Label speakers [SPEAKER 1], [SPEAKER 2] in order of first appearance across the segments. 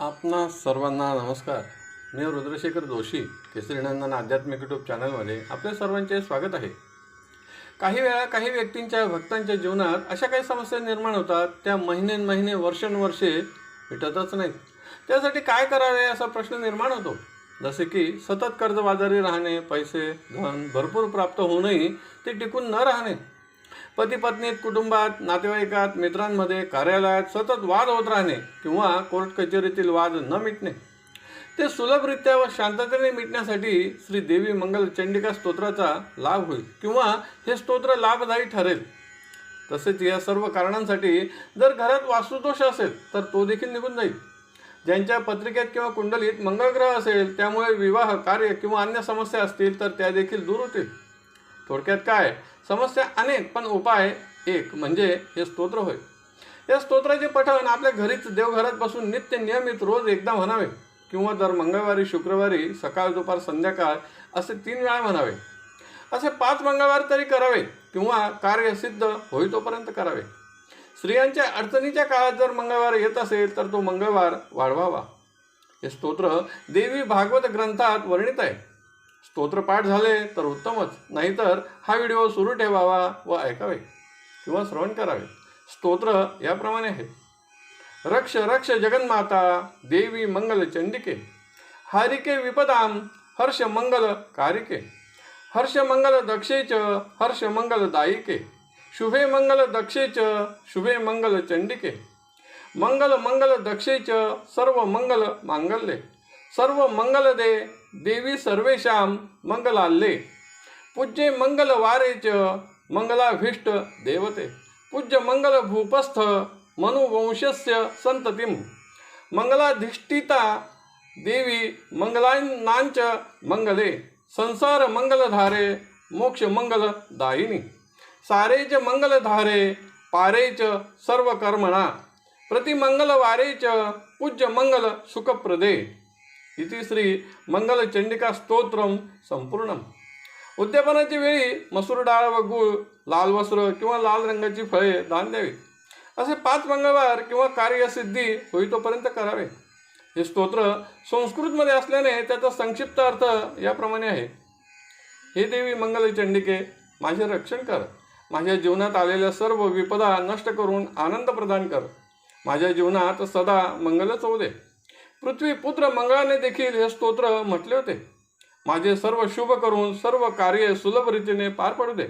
[SPEAKER 1] आपणा सर्वांना नमस्कार. मी रुद्रशेखर जोशी केसरीनंदन आध्यात्मिक यूट्यूब चॅनलमध्ये आपल्या सर्वांचे स्वागत आहे. काही वेळा काही व्यक्तींच्या भक्तांच्या जीवनात अशा काही समस्या निर्माण होतात त्या महिने महिने वर्षानुवर्षे मिटतच नाहीत. त्यासाठी काय करावे असा प्रश्न निर्माण होतो. जसे की सतत कर्जबाजारी राहणे पैसे धन भरपूर प्राप्त होऊनही ते टिकून न राहणे. पती पत्नीत कुटुंबात नातेवाईकात मित्रांमध्ये कार्यालयात सतत वाद होत राहणे किंवा कोर्ट कचेरीतील वाद न मिटणे. ते सुलभरित्या व शांततेने मिटण्यासाठी श्री देवी मंगल चंडिका स्तोत्राचा लाभ होईल किंवा हे स्तोत्र लाभदायी ठरेल. तसेच या सर्व कारणांसाठी जर घरात वास्तुदोष असेल तर तो देखील निघून जाईल. ज्यांच्या पत्रिकेत किंवा कुंडलीत मंगळग्रह असेल त्यामुळे विवाह कार्य किंवा अन्य समस्या असतील तर त्या देखील दूर होतील. थोडक्यात काय? समस्या अनेक पण उपाय एक म्हणजे हे स्तोत्र होय. या स्तोत्राचे पठण आपल्या घरीच देवघरात बसून नित्य नियमित रोज एकदा म्हणावे किंवा दर मंगळवारी शुक्रवारी सकाळ दुपार संध्याकाळ असे तीन वेळा म्हणावे. असे पाच मंगळवार तरी करावे किंवा कार्य सिद्ध होई तोपर्यंत करावे. स्त्रियांच्या अडचणीच्या काळात जर मंगळवार येत असेल तर तो मंगळवार वाढवावा. हे स्तोत्र देवी भागवत ग्रंथात वर्णित आहे. स्तोत्रपाठ झाले तर उत्तमच. नाहीतर हा व्हिडिओ सुरू ठेवावा व ऐकावे किंवा श्रवण करावे. स्तोत्र याप्रमाणे आहे. रक्ष रक्ष जगन्माता देवी मंगल चंडिके. हारिके विपदाम हर्ष मंगल कारिके. हर्ष मंगल दक्षेच हर्ष मंगल दायिके. शुभे मंगल दक्षेच शुभे मंगल चंडिके. मंगल मंगल दक्षेच सर्व मंगल मांगल्ये. सर्व मंगल दे देवी सर्वेशाम मंगलाल्ले। पूज्ये मंगल वारेच मंगलाभीष्ट देवते। पूज्य मंगल भूपस्थ मनुवंशस्य संततिं मंगलाधिष्ठिता देवी मंगलांनांच मंगले। संसार मंगलधारे मोक्ष मंगलदायिनी। सारेच मंगलधारे पारेच सर्व कर्मणा प्रतिमंगलवारेच पूज्य मंगल सुखप्रदे। इति श्री मंगलचंडिका स्तोत्रम संपूर्णम. उद्यापनाच्या वेळी मसूर डाळ व गूळ लाल वस्त्र किंवा लाल रंगाची फळे दान द्यावी. असे पाच मंगळवार किंवा कार्यसिद्धी होई तोपर्यंत करावे. हे स्तोत्र संस्कृतमध्ये असल्याने त्याचा संक्षिप्त अर्थ याप्रमाणे आहे. हे देवी मंगलचंडिके माझे रक्षण कर. माझ्या जीवनात आलेल्या सर्व विपदा नष्ट करून आनंद प्रदान कर. माझ्या जीवनात सदा मंगलच होऊ दे. पृथ्वी पुत्र मंगळाने देखील हे स्तोत्र म्हटले होते. माझे सर्व शुभ करून सर्व कार्य सुलभ रीतीने पार पडू दे.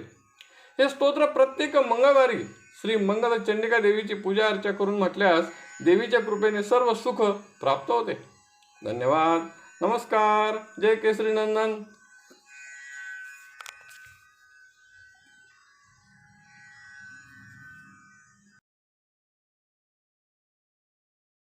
[SPEAKER 1] हे स्तोत्र प्रत्येक मंगळवारी श्री मंगल चंडिका देवीची पूजा अर्चा करून म्हटल्यास देवीच्या कृपेने सर्व सुख प्राप्त होते. धन्यवाद. नमस्कार. जय केसरी नंदन.